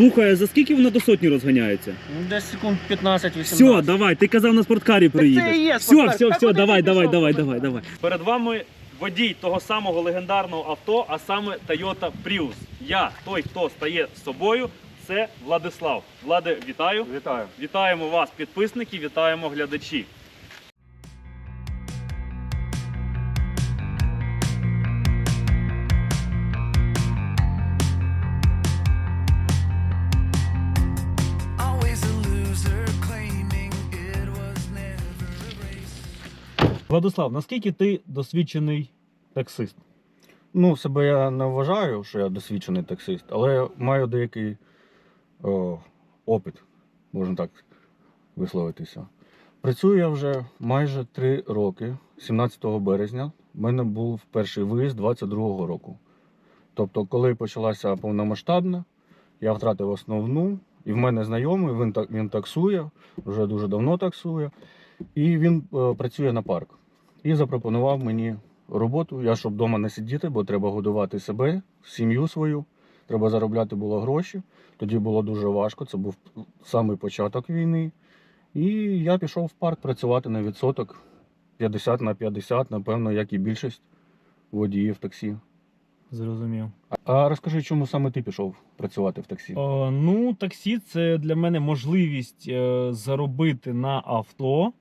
Слухай, а за скільки вона до сотні розганяється? Ну, десь секунд 15-18. Все, давай, ти казав на спорткарі приїдеш. це і є все, спорткар. все, Так все, куди давай, ти давай, пішов, давай, давай, давай. Перед вами водій того самого легендарного авто, а саме Toyota Prius. Я, той, хто стає з собою, це Владислав. Владе, вітаю. Вітаю. Вітаємо вас, підписники, вітаємо глядачі. Владислав, наскільки ти досвідчений таксист? Ну, себе я не вважаю, що я досвідчений таксист, але маю деякий о, опит, можна так висловитися. Працюю я вже майже три роки. 17 березня в мене був перший виїзд 22-го року. Тобто, коли почалася повномасштабна, я втратив основну, і в мене знайомий, він, він таксує, вже дуже давно таксує, і він е, працює на парк. І запропонував мені роботу. Я щоб вдома не сидіти, бо треба годувати себе, сім'ю свою. Треба заробляти було гроші. Тоді було дуже важко. Це був самий початок війни. І я пішов в парк працювати на відсоток 50 на 50, напевно, як і більшість водіїв таксі. Зрозумів. А розкажи, чому саме ти пішов працювати в таксі? Е, ну, таксі це для мене можливість е, заробити на авто.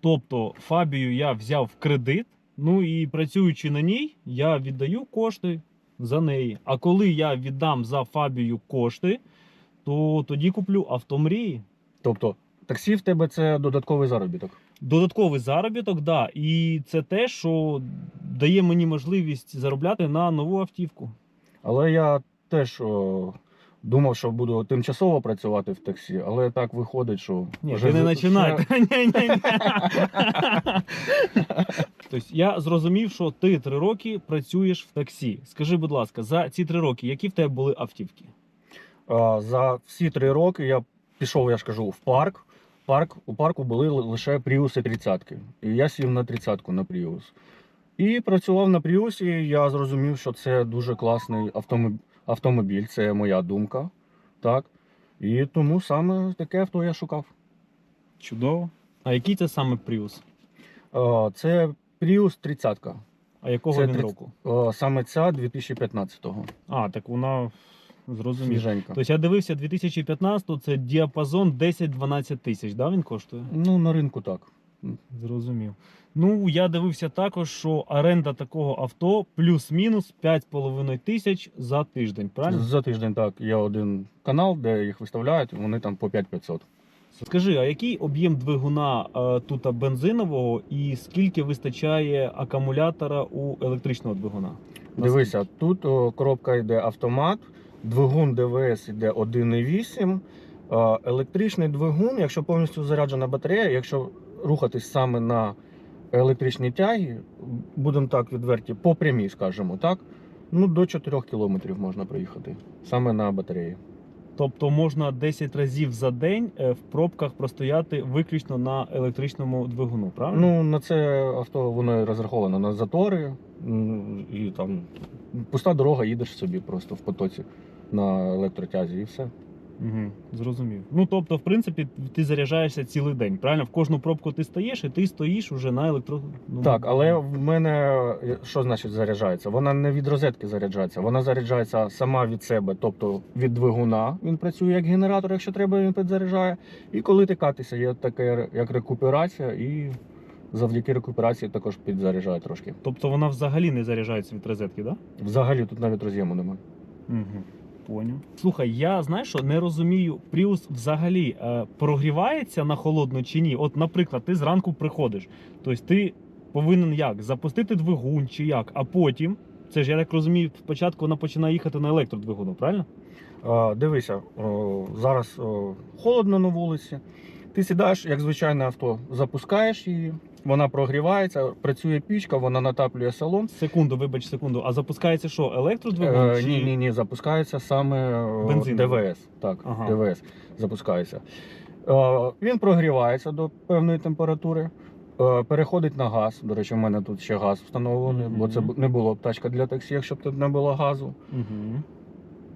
Тобто Фабію я взяв в кредит. Ну і працюючи на ній, я віддаю кошти за неї. А коли я віддам за Фабію кошти, то тоді куплю авто мрії. Тобто, таксі в тебе це додатковий заробіток. Додатковий заробіток, да. І це те, що дає мені можливість заробляти на нову автівку. Але я теж о, думав, що буду тимчасово працювати в таксі, але так виходить, що Ні, вже ти не починай. Тобто я зрозумів, що ти три роки працюєш в таксі. Скажи, будь ласка, за ці три роки, які в тебе були автівки? А, За всі три роки я пішов, я ж кажу, в парк. Парк у парку були лише пріуси 30 І я сів на 30-ку на пріус. І працював на пріусі. Я зрозумів, що це дуже класний автомобіль, автомобіль це моя думка. Так. І тому саме таке авто я шукав. Чудово. А який це саме Prius? Це Prius 30 А якого Це він 30 року? А, Саме ця 2015-го. А, так вона. Свіженька. Тобто я дивився 2015 це діапазон 10-12 тисяч, да, він коштує? Ну, на ринку так. Зрозумів. Ну, я дивився також, що оренда такого авто плюс-мінус 5,5 тисяч за тиждень, правильно? За тиждень так. Є один канал, де їх виставляють, вони там по 5500. Скажи, а який об'єм двигуна е, тут бензинового і скільки вистачає акумулятора у електричного двигуна? Дивися, тут о, коробка йде автомат, двигун ДВС йде 1,8. Електричний двигун, якщо повністю заряджена батарея, якщо рухатись саме на електричній тягі, будемо так відверті, по прямій, скажімо так, ну до 4 кілометрів можна проїхати саме на батареї. Тобто можна 10 разів за день е, в пробках простояти виключно на електричному двигуну, правильно? Ну, на це авто воно розраховано на затори, і там пуста дорога, їдеш собі просто в потоці на електротязі і все. Угу, зрозумів. Ну тобто, в принципі, ти заряджаєшся цілий день, правильно? В кожну пробку ти стаєш, і ти стоїш уже на електро. ну, Так, але в мене що значить заряджається? Вона не від розетки заряджається, вона заряджається сама від себе, тобто від двигуна. Він працює як генератор, якщо треба, він підзаряджає. І коли ти катишся, є таке як рекуперація, і завдяки рекуперації також підзаряджає трошки. Тобто вона взагалі не заряджається від розетки, так? Да? Взагалі тут навіть роз'єму немає. Угу. Поняв. Слухай, я знаєш що не розумію, Prius взагалі е, прогрівається на холодно чи ні? От, наприклад, ти зранку приходиш, тобто ти повинен як? Запустити двигун чи як, а потім. Це ж я так розумію, спочатку вона починає їхати на електродвигуну, правильно? А, дивися, о, зараз о, холодно на вулиці. Ти сідаєш, як звичайне авто, запускаєш її, вона прогрівається, працює пічка, вона натаплює салон. Секунду, вибач, секунду. А запускається що? Електродвигун? Е, чи... ні, ні, ні, запускається саме о, Бензиновий. ДВС. Так, Ага. ДВС запускається. Е, він прогрівається до певної температури. е, Переходить на газ. До речі, в мене тут ще газ встановлений, бо це не було б тачка для таксі, якщо б тут не було газу. Угу.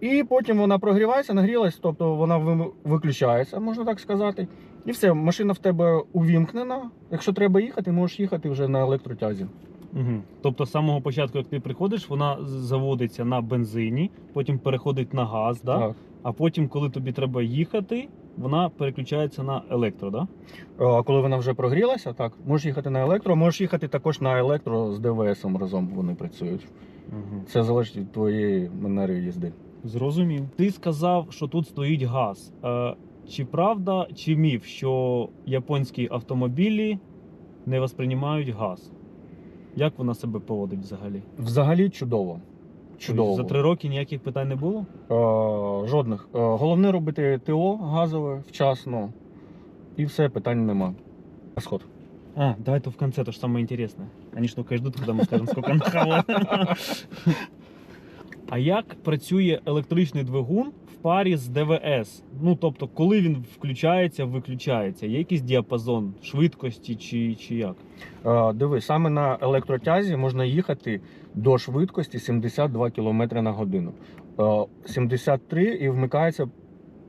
І потім вона прогрівається, нагрілась, тобто вона виключається, можна так сказати. І все, машина в тебе увімкнена. Якщо треба їхати, можеш їхати вже на електротязі. Угу. Тобто з самого початку, як ти приходиш, вона заводиться на бензині, потім переходить на газ, да? Так. а потім, коли тобі треба їхати, вона переключається на електро, да? А коли вона вже прогрілася, так, можеш їхати на електро, можеш їхати також на електро з ДВС разом вони працюють. Угу. Це залежить від твоєї манери їзди. Зрозумів. Ти сказав, що тут стоїть газ. Чи правда, чи міф, що японські автомобілі не восприймають газ? Як вона себе поводить взагалі? Взагалі чудово. Чудово. За три роки ніяких питань не було? Е, жодних. Е, головне робити ТО газове вчасно. І все, питань нема. Сход. А, давай то в конце, то же самое интересное. Они ж только ждут, когда мы скажем, сколько нахавали. А як працює електричний двигун парі з ДВС? Ну тобто, коли він включається, виключається? Є якийсь діапазон швидкості чи, чи як? Е, диви, саме на електротязі можна їхати до швидкості 72 км на годину. Е, 73 і вмикається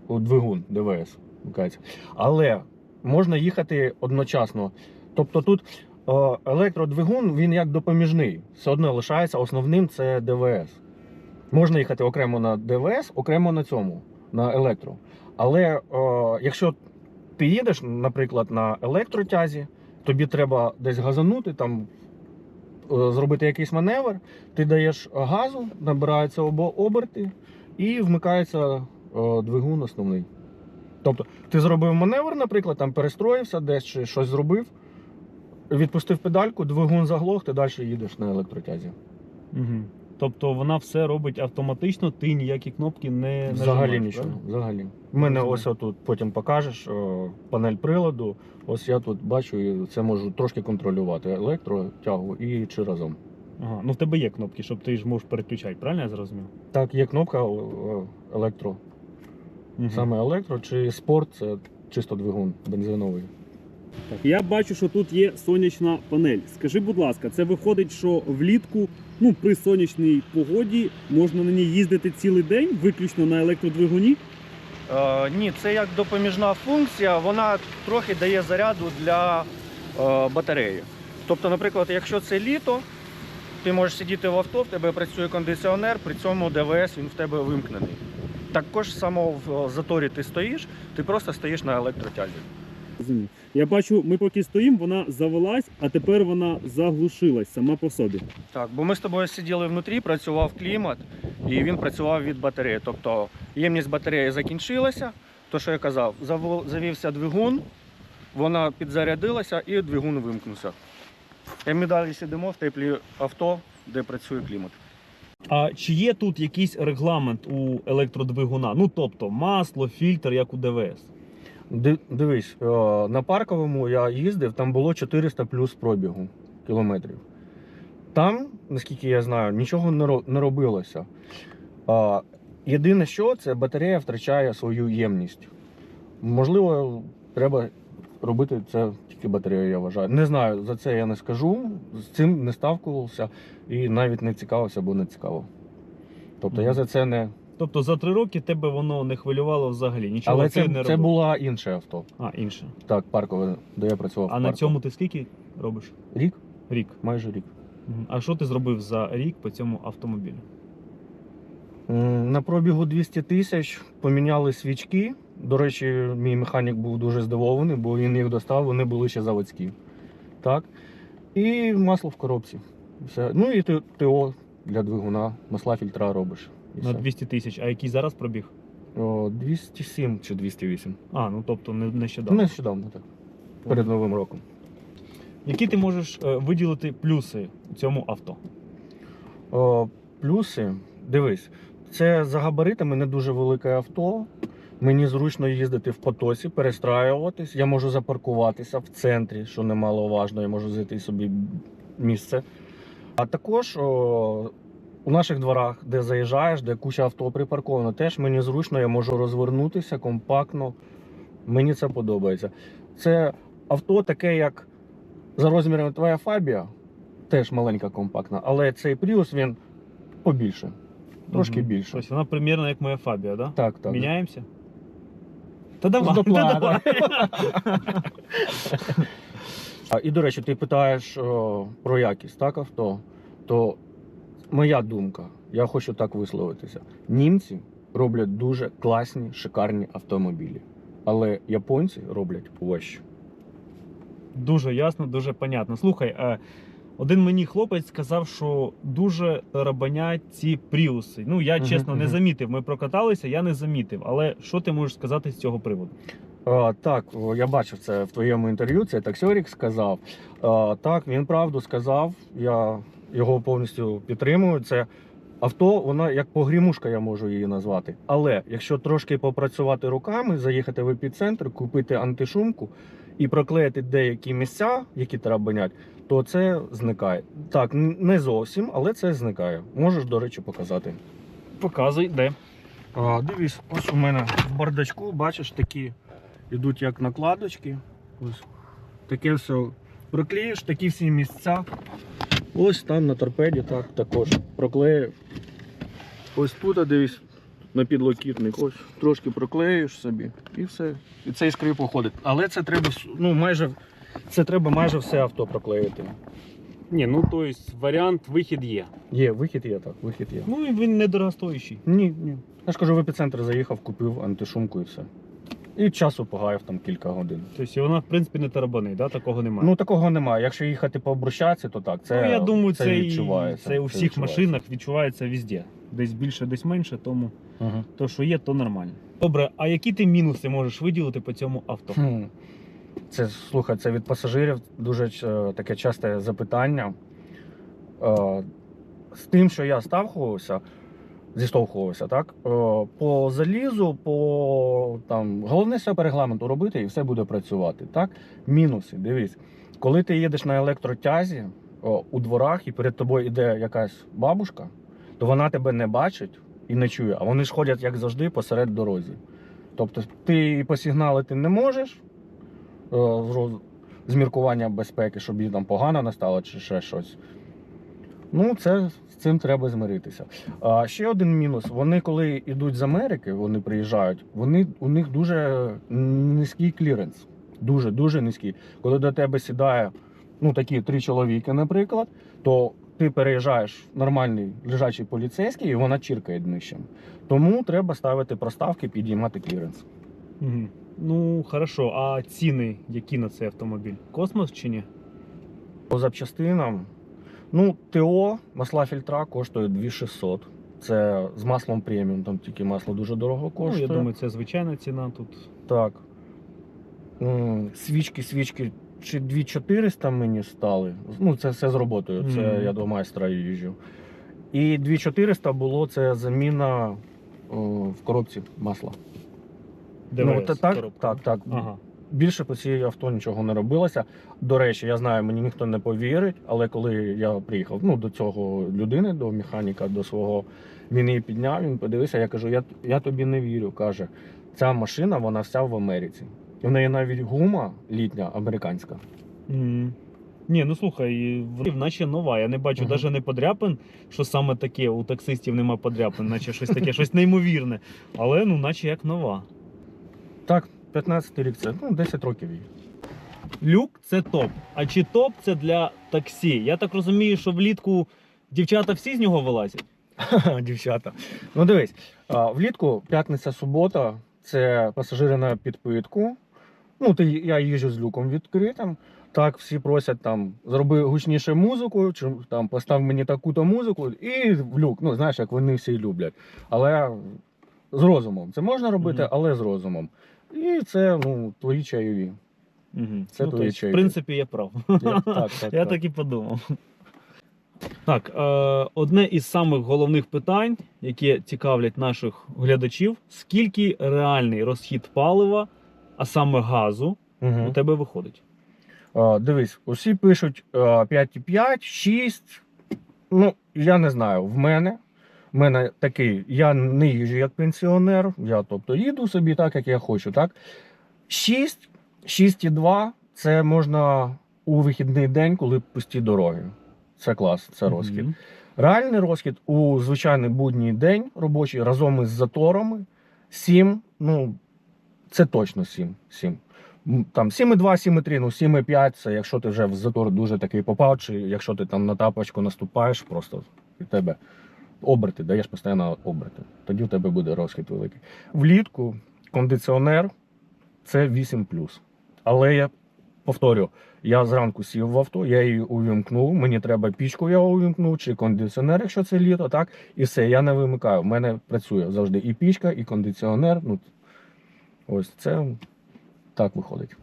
двигун ДВС. Вмикається. Але можна їхати одночасно. Тобто тут е, електродвигун він як допоміжний. Все одно лишається основним це ДВС. Можна їхати окремо на ДВС, окремо на цьому, на електро. Але е, якщо ти їдеш, наприклад, на електротязі, тобі треба десь газанути, там е, зробити якийсь маневр, ти даєш газу, набираються оберти і вмикається е, двигун основний. Тобто, ти зробив маневр, наприклад, там перестроївся, десь чи щось зробив, відпустив педальку, двигун заглох, ти далі їдеш на електротязі. Угу. Тобто вона все робить автоматично, ти ніякі кнопки не Взагалі нажимаєш, нічого. правильно? Взагалі. У мене Розумію. ось отут потім покажеш о, панель приладу. Ось я тут бачу і це можу трошки контролювати електротягу і чи разом. Ага. Ну в тебе є кнопки, щоб ти ж можеш переключати, правильно я зрозумів? Так, є кнопка о, о, електро. Мгм. Саме електро чи спорт це чисто двигун бензиновий. Так, я бачу, що тут є сонячна панель. Скажи, будь ласка, це виходить, що влітку, ну при сонячній погоді, можна на ній їздити цілий день, виключно на електродвигуні? Е, ні, це як допоміжна функція, вона трохи дає заряду для е, батареї. Тобто, наприклад, якщо це літо, ти можеш сидіти в авто, в тебе працює кондиціонер, при цьому ДВС він в тебе вимкнений. Також само в заторі ти стоїш, ти просто стоїш на електротязі. Розумію. Я бачу, ми поки стоїмо, вона завелась, а тепер вона заглушилась сама по собі. Так, бо ми з тобою сиділи внутрі, працював клімат, і він працював від батареї. Тобто ємність батареї закінчилася, то що я казав, завівся двигун, вона підзарядилася і двигун вимкнувся. І ми далі сидимо в теплі авто, де працює клімат. А чи є тут якийсь регламент у електродвигуна? Ну тобто масло, фільтр, як у ДВС? Ди- Дивись, е, на парковому я їздив, там було 400 плюс пробігу кілометрів. Там, наскільки я знаю, нічого не робилося. Єдине, що це батарея втрачає свою ємність. Можливо, треба робити це тільки батарею, я вважаю. Не знаю, за це я не скажу, з цим не ставкувався і навіть не цікавився, бо не цікаво. Тобто я за це не. Тобто за три роки тебе воно не хвилювало взагалі, нічого Але ти це, не це робив. було інше авто. А, інше. Так, паркове, де я працював. А на паркове. цьому ти скільки робиш? рік, Рік. майже рік. Мгм. А що ти зробив за рік по цьому автомобілю? М, На пробігу 200 тисяч поміняли свічки. До речі, мій механік був дуже здивований, бо він їх достав, вони були ще заводські. Так. І масло в коробці. Все. Ну і ТО для двигуна, масла фільтра робиш. І На все. 200 тисяч. А який зараз пробіг? О, 207 чи 208. А, ну тобто не, нещодавно. Нещодавно так. Перед Новим роком. Які ти можеш е, виділити плюси цьому авто? О, плюси, дивись, це за габаритами не дуже велике авто. Мені зручно їздити в потоці, перестраюватись. Я можу запаркуватися в центрі, що немаловажно, я можу знайти собі місце. А також о, у наших дворах, де заїжджаєш, де куча авто припарковано, теж мені зручно, я можу розвернутися компактно. Мені це подобається. Це авто таке, як за розмірами твоя фабія, теж маленька компактна, але цей Prius він побільше. Трошки Мгм. більше. Тобто вона примірно як моя фабія, да? Так, так. Міняємося? Та давай, та давай. І, до речі, ти питаєш о, про якість так, авто, то моя думка, я хочу так висловитися. Німці роблять дуже класні, шикарні автомобілі. Але японці роблять що. Дуже ясно, дуже понятно. Слухай, е, один мені хлопець сказав, що дуже рабанять ці пріуси. Ну, я чесно не замітив. Ми прокаталися, я не замітив. Але що ти можеш сказати з цього приводу? А, так, я бачив це в твоєму інтерв'ю. Це таксьорік сказав. А, так, він правду сказав. Я його повністю підтримую. Це авто, воно як погрімушка, я можу її назвати. Але якщо трошки попрацювати руками, заїхати в епіцентр, купити антишумку і проклеїти деякі місця, які треба банять, то це зникає. Так, не зовсім, але це зникає. Можеш, до речі, показати. Показуй, де. А, дивись, ось у мене в бардачку, бачиш, такі йдуть як накладочки. Ось таке все проклеїш, такі всі місця. Ось там на торпеді так також проклеїв. Ось тут, дивись, на підлокітник, ось трошки проклеїш собі і все. І цей скрип уходить. Але це треба ну, майже, це треба майже все авто проклеїти. Ні, ну то есть варіант вихід є. Є, вихід є так, вихід є. Ну і він недорогостоящий. Ні, ні. Я ж кажу, в епіцентр заїхав, купив антишумку і все. І часу погаяв там кілька годин. Тобто вона, в принципі, не тарабанить, да? такого немає. Ну такого немає. Якщо їхати по брусчатці, то так. Це, ну, я думаю, це, і- відчувається. це у всіх відчувається. машинах відчувається везде. Десь більше, десь менше, тому Мгм. то, що є, то нормально. Добре, а які ти мінуси можеш виділити по цьому авто? Хм. Це слухай, це від пасажирів дуже ч- таке часте запитання. Е, з тим, що я ставхувався, зіштовхувався, так? Е, по залізу, по там, головне все по регламенту робити і все буде працювати. Так? Мінуси, дивись, коли ти їдеш на електротязі о, у дворах і перед тобою йде якась бабушка, то вона тебе не бачить і не чує, а вони ж ходять, як завжди, посеред дорозі. Тобто ти посигналити не можеш е, з міркування безпеки, щоб їй там погано не стало чи ще щось. Ну, це з цим треба змиритися. А ще один мінус: вони, коли йдуть з Америки, вони приїжджають, вони, у них дуже низький кліренс. Дуже, дуже низький. Коли до тебе сідає ну, такі три чоловіки, наприклад, то ти переїжджаєш в нормальний лежачий поліцейський, і вона чіркає днищем. Тому треба ставити проставки, підіймати кліренс. Угу. Ну, хорошо, а ціни які на цей автомобіль? Космос чи ні? По запчастинам, ну, ТО, масла фільтра коштує 2600. Це з маслом преміум, там тільки масло дуже дорого коштує. Ну, я думаю, це звичайна ціна тут. Так. Свічки, свічки, чи 2400 мені стали. Ну, це все з роботою. Це Мгм. я до майстра їжджу. І 2400 було це заміна о, в коробці масла. ДВС, ну, та- так, коробка. так, так. Ага. Більше по цій авто нічого не робилося. До речі, я знаю, мені ніхто не повірить, але коли я приїхав ну, до цього людини, до механіка, до свого, він її підняв, він подивився, я кажу, я, я тобі не вірю. каже, ця машина, вона вся в Америці. І в неї навіть гума літня американська. Мгм. Ні, ну слухай, вона наче нова. Я не бачу навіть не подряпин, що саме таке, у таксистів нема подряпин, наче щось таке, щось неймовірне. Але ну, наче як нова. Так, 15 рік це ну, 10 років їй. Люк це топ. А чи топ це для таксі? Я так розумію, що влітку дівчата всі з нього вилазять. Дівчата. Ну дивись, а, влітку п'ятниця, субота це пасажири на підпитку. Ну, ти, я їжджу з люком відкритим. Так, всі просять там зроби гучніше музику, чи там постав мені таку-то музику, і в люк. Ну, знаєш, як вони всі люблять. Але з розумом. Це можна робити, але з розумом. І це ну, твої чайові. Угу. Це ну, твої тобто, в принципі, я прав. Я, так, так, Я так. так і подумав. Так, е, одне із самих головних питань, які цікавлять наших глядачів: скільки реальний розхід палива, а саме газу, Мгм. у тебе виходить? А, дивись, усі пишуть а, 5,5, 6. Ну, я не знаю. В мене. В мене такий, я не їжджу як пенсіонер. Я тобто їду собі так, як я хочу. Так? 6, 6,2 це можна у вихідний день, коли пусті дороги. Це клас, це розхід. Мгм. Реальний розхід у звичайний будній день робочий разом із заторами 7, ну це точно 7. 7. Там 7,2, 7,3, ну 7,5 це якщо ти вже в затор дуже такий попав, чи якщо ти там на тапочку наступаєш, просто тебе оберти, даєш постійно оберти. Тоді у тебе буде розхід великий. Влітку кондиціонер це 8 Але я повторю, я зранку сів в авто, я її увімкнув. Мені треба пічку, я увімкнув, чи кондиціонер, якщо це літо, так. І все, я не вимикаю. У мене працює завжди і пічка, і кондиціонер. Ну, ось це так виходить.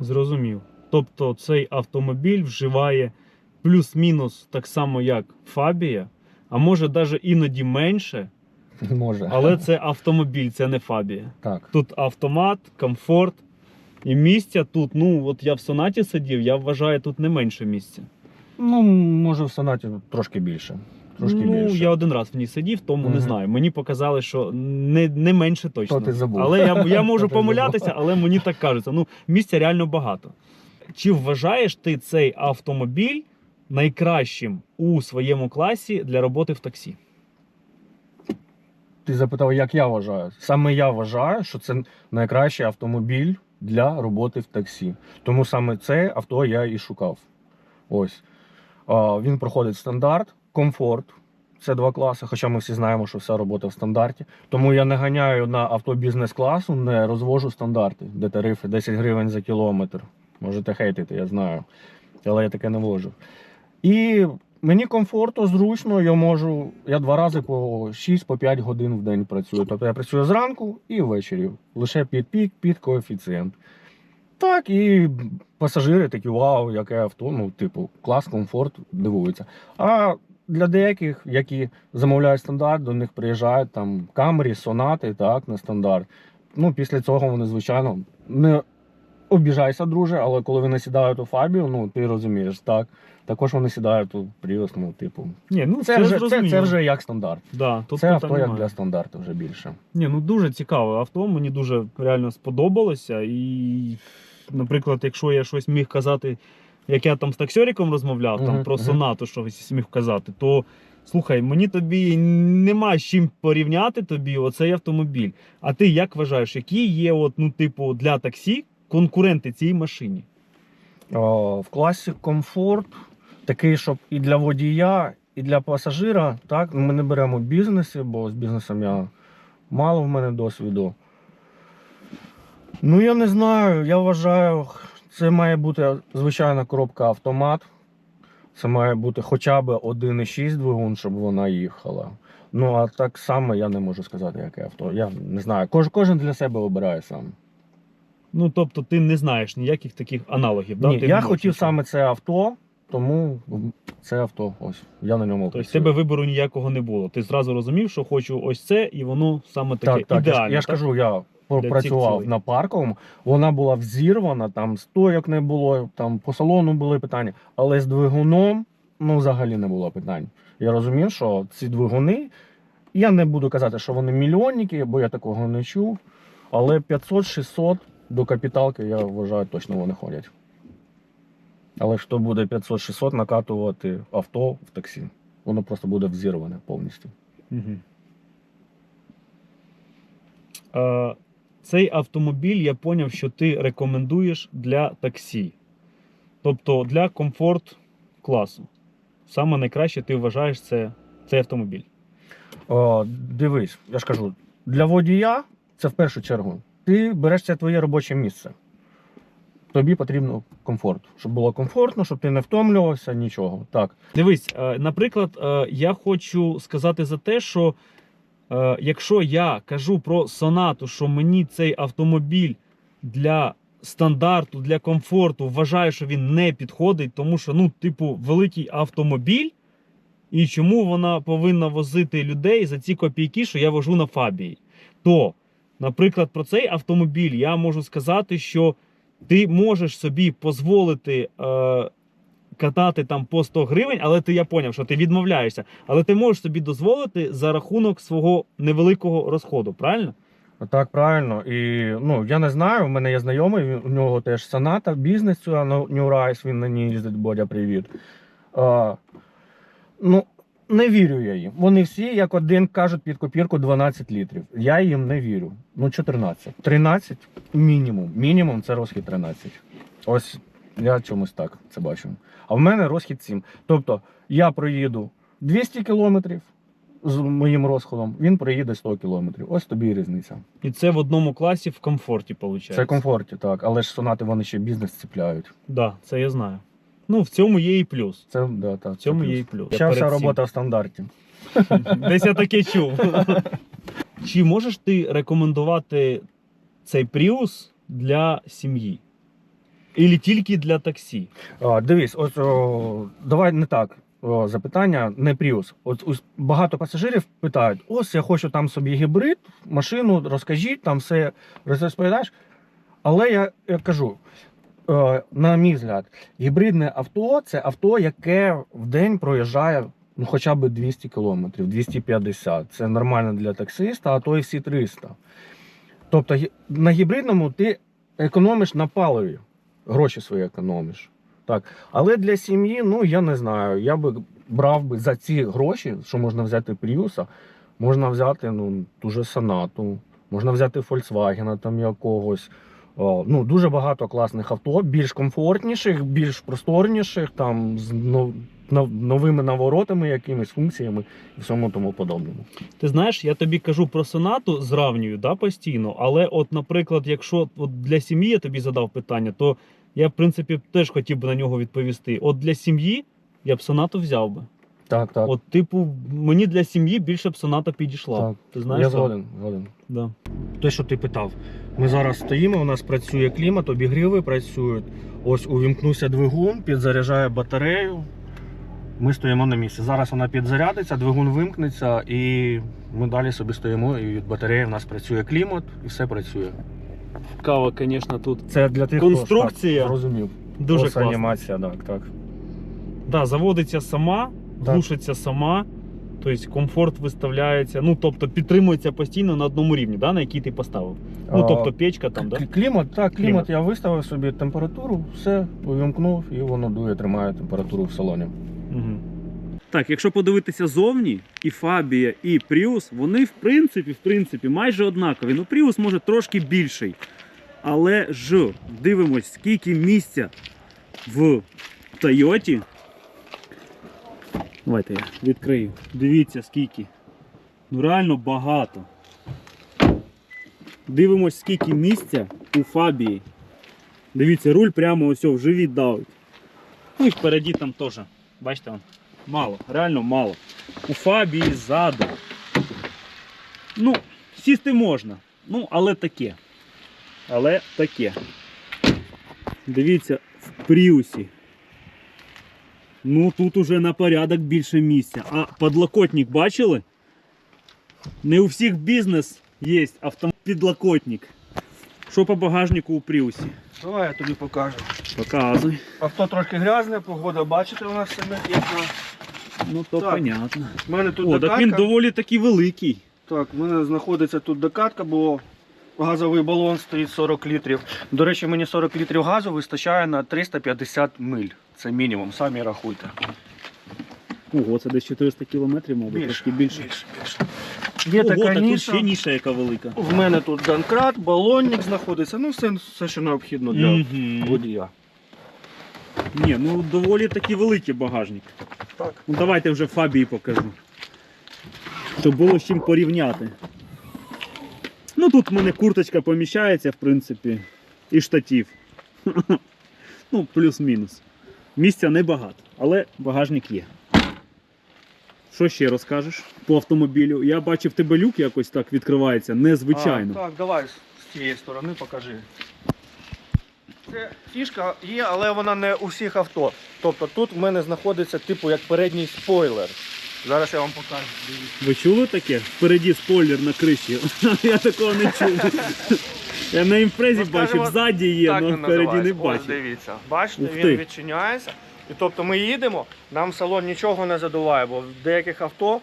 Зрозумів. Тобто цей автомобіль вживає плюс-мінус так само, як Фабія, а може навіть іноді менше, Може. але це автомобіль, це не Фабія. Так. Тут автомат, комфорт і місця тут. Ну, от я в сонаті сидів, я вважаю, тут не менше місця. Ну, може, в сонаті трошки більше. Трошки ну, більше. я один раз в ній сидів, тому не знаю. Мені показали, що не, не менше точно. То ти забув. Але я, я можу помилятися, але мені так кажеться. Ну, місця реально багато. Чи вважаєш ти цей автомобіль найкращим у своєму класі для роботи в таксі? Ти запитав, як я вважаю. Саме я вважаю, що це найкращий автомобіль для роботи в таксі. Тому саме це авто я і шукав. Ось. Він проходить стандарт, комфорт. Це два класи, хоча ми всі знаємо, що вся робота в стандарті. Тому я не ганяю на авто бізнес-класу, не розвожу стандарти, де тарифи 10 гривень за кілометр. Можете хейтити, я знаю. Але я таке не вожу. І мені комфортно, зручно, я можу. Я два рази по 6-5 годин в день працюю. Тобто я працюю зранку і ввечері. Лише під пік, під коефіцієнт. Так, і пасажири такі, вау, яке авто, ну, типу, клас, комфорт, дивуються. А для деяких, які замовляють стандарт, до них приїжджають там камері, сонати, так, на стандарт. Ну, після цього вони, звичайно, не обіжайся, друже, але коли вони сідають у Фабію, ну ти розумієш, так. Також вони сідають у ну, типу. Ні, ну Це, вже, це, зрозуміло. це вже як стандарт. да, тут це авто питань як немає. для стандарту вже більше. Ні, ну дуже цікаве авто, мені дуже реально сподобалося. І, наприклад, якщо я щось міг казати, як я там з таксьориком розмовляв, там Мгм, про мгм. сонату щось міг казати, то слухай, мені тобі нема з чим порівняти тобі оцей автомобіль. А ти як вважаєш, які є, от, ну, типу, для таксі конкуренти цій машині? О, в класі комфорт, такий, щоб і для водія, і для пасажира. Так, ми не беремо бізнеси, бо з бізнесом я мало в мене досвіду. Ну, я не знаю, я вважаю, це має бути звичайна коробка автомат. Це має бути хоча б 1,6 двигун, щоб вона їхала. Ну, а так само я не можу сказати, яке авто. Я не знаю. Кож, кожен для себе обирає сам. Ну, тобто, ти не знаєш ніяких таких аналогів. да? Ні, Ти я хотів саме це авто, тому це авто. Ось. Я на ньому. Тобто в працюю. тебе вибору ніякого не було. Ти зразу розумів, що хочу ось це, і воно саме таке так, так, я ж- ідеальне. я ж так? кажу, я працював цілей. на парковому, вона була взірвана, там стойок не було, там по салону були питання, але з двигуном ну, взагалі не було питань. Я розумів, що ці двигуни, я не буду казати, що вони мільйонники, бо я такого не чув. Але 500-600 до капіталки, я вважаю, точно вони ходять. Але хто буде 500-600 накатувати авто в таксі, воно просто буде взірване повністю. Угу. Е, цей автомобіль я поняв, що ти рекомендуєш для таксі. Тобто для комфорт класу. Саме найкраще ти вважаєш це цей автомобіль. О, дивись, я ж кажу, для водія це в першу чергу. Ти береш це твоє робоче місце. Тобі потрібно комфорт. Щоб було комфортно, щоб ти не втомлювався, нічого. Так. Дивись, е, наприклад, е, я хочу сказати за те, що е, якщо я кажу про сонату, що мені цей автомобіль для стандарту, для комфорту вважаю, що він не підходить, тому що, ну, типу, великий автомобіль, і чому вона повинна возити людей за ці копійки, що я вожу на Фабії. То, наприклад, про цей автомобіль я можу сказати, що ти можеш собі дозволити. Е, катати там по 100 гривень, але ти я поняв, що ти відмовляєшся. Але ти можеш собі дозволити за рахунок свого невеликого розходу, правильно? Так, правильно. І ну, я не знаю, в мене є знайомий, у нього теж соната, бізнес ця New Rise, він на ній їздить, Бодя, привіт. А, ну, не вірю я їм. Вони всі, як один, кажуть під копірку 12 літрів. Я їм не вірю. Ну, 14. 13 мінімум. Мінімум це розхід 13. Ось я чомусь так це бачу. А в мене розхід 7. Тобто я проїду 200 кілометрів з моїм розходом, він проїде 100 кілометрів. Ось тобі і різниця. І це в одному класі в комфорті виходить. Це комфорті, так. Але ж сонати вони ще бізнес ціпляють. Да, це я знаю. Ну, в цьому є і плюс. Це да, так. В цьому це є і плюс. плюс. Вся Я вся перед цим- робота в стандарті. Десь я таке чув. Чи можеш ти рекомендувати цей Prius для сім'ї? Ілі тільки для таксі? А, дивись, ось о, давай не так. О, запитання не Prius. От ось багато пасажирів питають: ось я хочу там собі гібрид, машину, розкажіть, там все розповідаєш. Але я, я кажу, на мій взгляд, гібридне авто це авто, яке в день проїжджає ну, хоча б 200 кілометрів, 250. Це нормально для таксиста, а то і всі 300. Тобто на гібридному ти економиш на паливі, гроші свої економиш. Так. Але для сім'ї, ну я не знаю. Я би брав би за ці гроші, що можна взяти Пріуса, можна взяти ну, дуже сонату, можна взяти Volkswagen там якогось. О, ну, дуже багато класних авто, більш комфортніших, більш просторніших, там з нов- нов- новими наворотами, якимись функціями і всьому тому подобному. Ти знаєш, я тобі кажу про сонату зравнюю да, постійно, але, от, наприклад, якщо от для сім'ї я тобі задав питання, то я, в принципі, теж хотів би на нього відповісти. От для сім'ї я б сонату взяв би. Так, так. От, типу, мені для сім'ї більше б соната підійшла. Так. Ти знаєш? я згоден, згоден. Да. Те, що ти питав. Ми зараз стоїмо, у нас працює клімат, обігріви працюють. Ось увімкнувся двигун, підзаряджає батарею. Ми стоїмо на місці. Зараз вона підзарядиться, двигун вимкнеться, і ми далі собі стоїмо. І від батареї в нас працює клімат, і все працює. Кава, звісно, тут Це для тих, Конструкція хто так, зрозумів. дуже Ось класна. анімація, так, так. Да, заводиться сама, Так. глушиться сама, тобто комфорт виставляється, ну тобто підтримується постійно на одному рівні, да, на який ти поставив. Ну, тобто печка там, да? Клімат, так, клімат, Клімат. я виставив собі температуру, все, увімкнув, і воно дує, тримає температуру в салоні. Угу. Так, якщо подивитися зовні, і Фабія, і Prius, вони в принципі, в принципі, майже однакові. Ну, Prius може трошки більший. Але ж дивимось, скільки місця в Тойоті. Давайте я відкрию. Дивіться, скільки. Ну реально багато. Дивимось, скільки місця у Фабії. Дивіться, руль прямо ось в живіт давить. Ну і впереді там теж. Бачите, он, мало, реально мало. У Фабії ззаду. Ну, сісти можна. Ну, але таке. Але таке. Дивіться, в Пріусі. Ну, тут уже на порядок більше місця. А подлокотник бачили? Не у всіх бізнес є автопідлокотник. Що по багажнику у Пріусі? Давай я тобі покажу. Показуй. Авто трошки грязне, погода, бачите, у нас себе. Ну, то Так. понятно. У мене тут О, так він доволі таки великий. Так, в мене знаходиться тут докатка, бо газовий балон стоїть 40 літрів. До речі, мені 40 літрів газу вистачає на 350 миль. Це мінімум, самі рахуйте. Ого, це десь 400 кілометрів, мабуть, трошки більше. більше, більше. Є Ого, така так тут ніша. ще ніша яка велика. В мене тут донкрат, балонник знаходиться. Ну, все, все що необхідно для Мгм. водія. Ні, ну доволі таки великий багажник. Так. Ну давайте вже Фабії покажу. Щоб було з чим порівняти. Ну тут в мене курточка поміщається, в принципі, і штатів. Ну, плюс-мінус. Місця небагато, але багажник є. Що ще розкажеш по автомобілю? Я бачив, тебе люк якось так відкривається, незвичайно. А, так, давай з цієї сторони покажи. Це фішка є, але вона не у всіх авто. Тобто тут в мене знаходиться типу як передній спойлер. Зараз я вам покажу. Ви чули таке? Впереді спойлер на криші. Я такого не чув. Я на імпрезі Ну, бачив, ззаді є, але він впереді не. Ось бачив. дивіться. Бачите, Ух він ти. відчиняється. І тобто ми їдемо, нам салон нічого не задуває, бо в деяких авто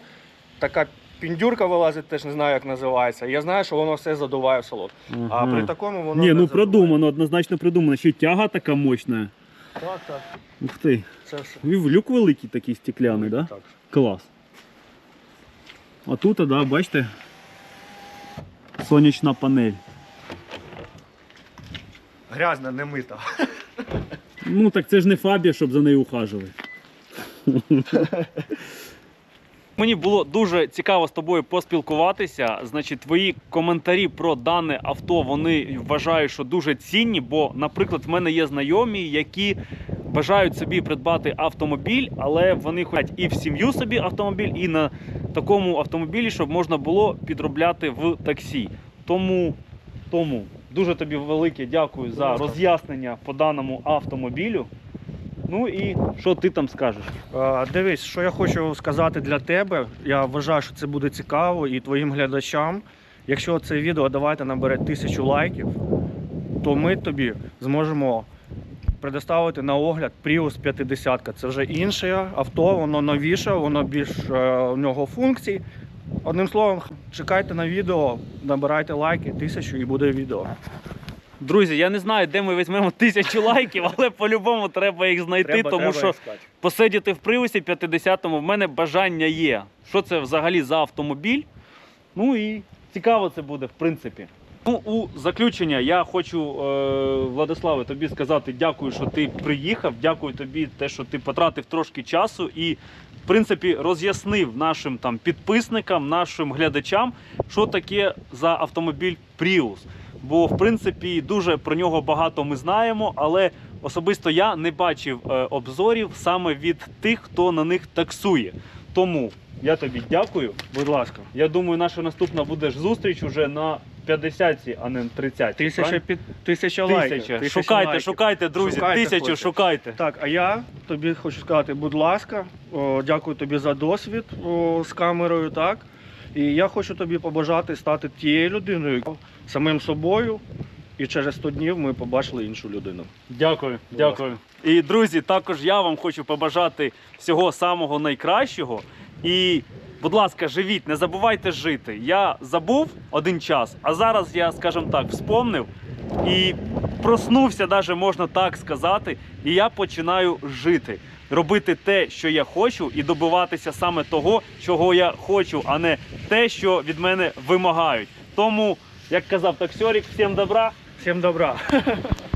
така піндюрка вилазить, теж не знаю, як називається. Я знаю, що воно все задуває в салон. А при такому воно. Ні, не ну задуває. продумано, однозначно продумано. Ще й тяга така мощна. Так, так. Ух ти. Це все. І люк великий такий стекляний, да? Так. Клас. А тут, да, бачите, сонячна панель. Грязна, не мита. Ну так це ж не фабія, щоб за нею ухажували. Мені було дуже цікаво з тобою поспілкуватися. Значить, твої коментарі про дане авто вони вважаю, що дуже цінні. Бо, наприклад, в мене є знайомі, які бажають собі придбати автомобіль, але вони хочуть і в сім'ю собі автомобіль, і на такому автомобілі, щоб можна було підробляти в таксі. Тому, тому дуже тобі велике дякую за роз'яснення по даному автомобілю. Ну і що ти там скажеш? Е, Дивись, що я хочу сказати для тебе. Я вважаю, що це буде цікаво і твоїм глядачам. Якщо це відео давайте набере тисячу лайків, то ми тобі зможемо предоставити на огляд Prius 50. Це вже інше авто, воно новіше, воно більш е, у нього функцій. Одним словом, чекайте на відео, набирайте лайки, тисячу і буде відео. Друзі, я не знаю, де ми візьмемо тисячу лайків, але по-любому треба їх знайти, Треба- тому треба що іскати. посидіти в привусі 50-му в мене бажання є. Що це взагалі за автомобіль? Ну і цікаво це буде, в принципі. Ну, у заключення я хочу, е, Владиславе, тобі сказати дякую, що ти приїхав. Дякую тобі, те, що ти потратив трошки часу і, в принципі, роз'яснив нашим там підписникам, нашим глядачам, що таке за автомобіль Prius. Бо, в принципі, дуже про нього багато ми знаємо, але особисто я не бачив е, обзорів саме від тих, хто на них таксує. Тому я тобі дякую. Будь ласка. Я думаю, наша наступна буде зустріч уже на 50-ці, а не на 30 Тисяча, під, тисяча лайків. Тисяча. Тисяча Шукайте, лайків. шукайте, друзі. Шукайте, Тисячу, хлопці. шукайте. Так, а я тобі хочу сказати, будь ласка, о, дякую тобі за досвід о, з камерою, так. І я хочу тобі побажати стати тією людиною, самим собою, і через 100 днів ми побачили іншу людину. Дякую, дякую. І друзі, також я вам хочу побажати всього самого найкращого. І, будь ласка, живіть, не забувайте жити. Я забув один час, а зараз я, скажімо так, вспомнив і проснувся, навіть можна так сказати. І я починаю жити, робити те, що я хочу, і добиватися саме того, чого я хочу, а не те, що від мене вимагають. Тому, як казав таксьорік, всім добра. Всім добра!